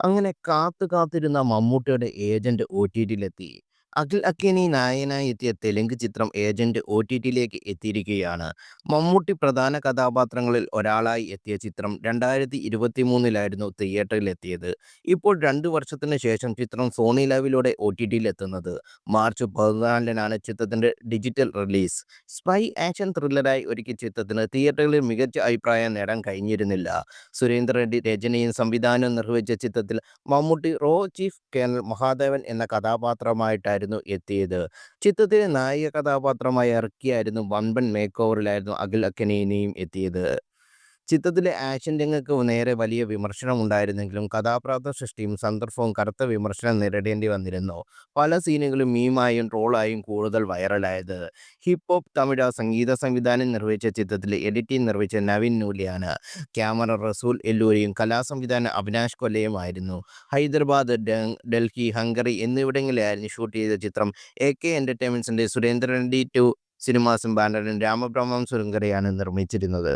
അങ്ങനെ കാത്തു കാത്തിരുന്ന മമ്മൂട്ടിയുടെ ഏജന്റ് ഒ.ടി.ടിയിലെത്തി. അഖിൽ അക്കിനി നായകനായി എത്തിയ തെലുങ്ക് ചിത്രം ഏജന്റ് ഒ.ടി.ടിയിലേക്ക് എത്തിയിരിക്കുകയാണ്. മമ്മൂട്ടി പ്രധാന കഥാപാത്രങ്ങളിൽ ഒരാളായി എത്തിയ ചിത്രം രണ്ടായിരത്തി ഇരുപത്തി മൂന്നിലായിരുന്നു തിയേറ്ററിൽ എത്തിയത് ഇപ്പോൾ രണ്ട് വർഷത്തിന് ശേഷം ചിത്രം സോണി ലൈവിലൂടെ ഒ ടി ടിയിൽ എത്തുന്നത് മാർച്ച് പതിനാലിനാണ് ചിത്രത്തിന്റെ ഡിജിറ്റൽ റിലീസ്. സ്പൈ ആക്ഷൻ ത്രില്ലറായി ഒരുക്കിയ ചിത്രത്തിന് തിയേറ്ററുകളിൽ മികച്ച അഭിപ്രായം നേടാൻ കഴിഞ്ഞിരുന്നില്ല. സുരേന്ദ്ര റെഡ്ഡി രചനയും സംവിധാനവും നിർവഹിച്ച ചിത്രത്തിൽ മമ്മൂട്ടി റോ ചീഫ് കേണൽ മഹാദേവൻ എന്ന കഥാപാത്രമായിട്ടായിരുന്നു എത്തിയത്. ചിത്രത്തിലെ നായിക കഥാപാത്രമായി ഇറക്കിയായിരുന്നു വമ്പൻ മേക്ക് ഓവറിലായിരുന്നു അഖിൽ അക്കനേനെയും എത്തിയത്. ചിത്രത്തിലെ ആക്ഷൻ രംഗക്ക് നേരെ വലിയ വിമർശനം ഉണ്ടായിരുന്നെങ്കിലും കഥാപാത്ര സൃഷ്ടിയും സന്ദർഭവും കറുത്ത വിമർശനം നേരിടേണ്ടി വന്നിരുന്നു. പല സീനുകളും മീമായും ട്രോളായും കൂടുതൽ വൈറലായത്. ഹിപ്പ് ഹോപ്പ് തമിഴ സംഗീത സംവിധാനം നിർവഹിച്ച ചിത്രത്തിലെ എഡിറ്റിംഗ് നിർവഹിച്ച നവീൻ നൂലിയാണ്. ക്യാമറ റസൂൽ എല്ലൂരിയും കലാസംവിധാനം അവിനാഷ് കൊല്ലയുമായിരുന്നു. ഹൈദരാബാദ്, ഡൽഹി, ഹംഗറി എന്നിവിടങ്ങളിലായിരുന്നു ഷൂട്ട് ചെയ്ത ചിത്രം എ കെ എന്റർടൈൻമെന്റ്സിന്റെ സുരേന്ദ്രൻ ഡി ടു സിനിമാസും ബാനറിനും രാമബ്രഹ്മം സുരങ്കരയാണ് നിർമ്മിച്ചിരുന്നത്.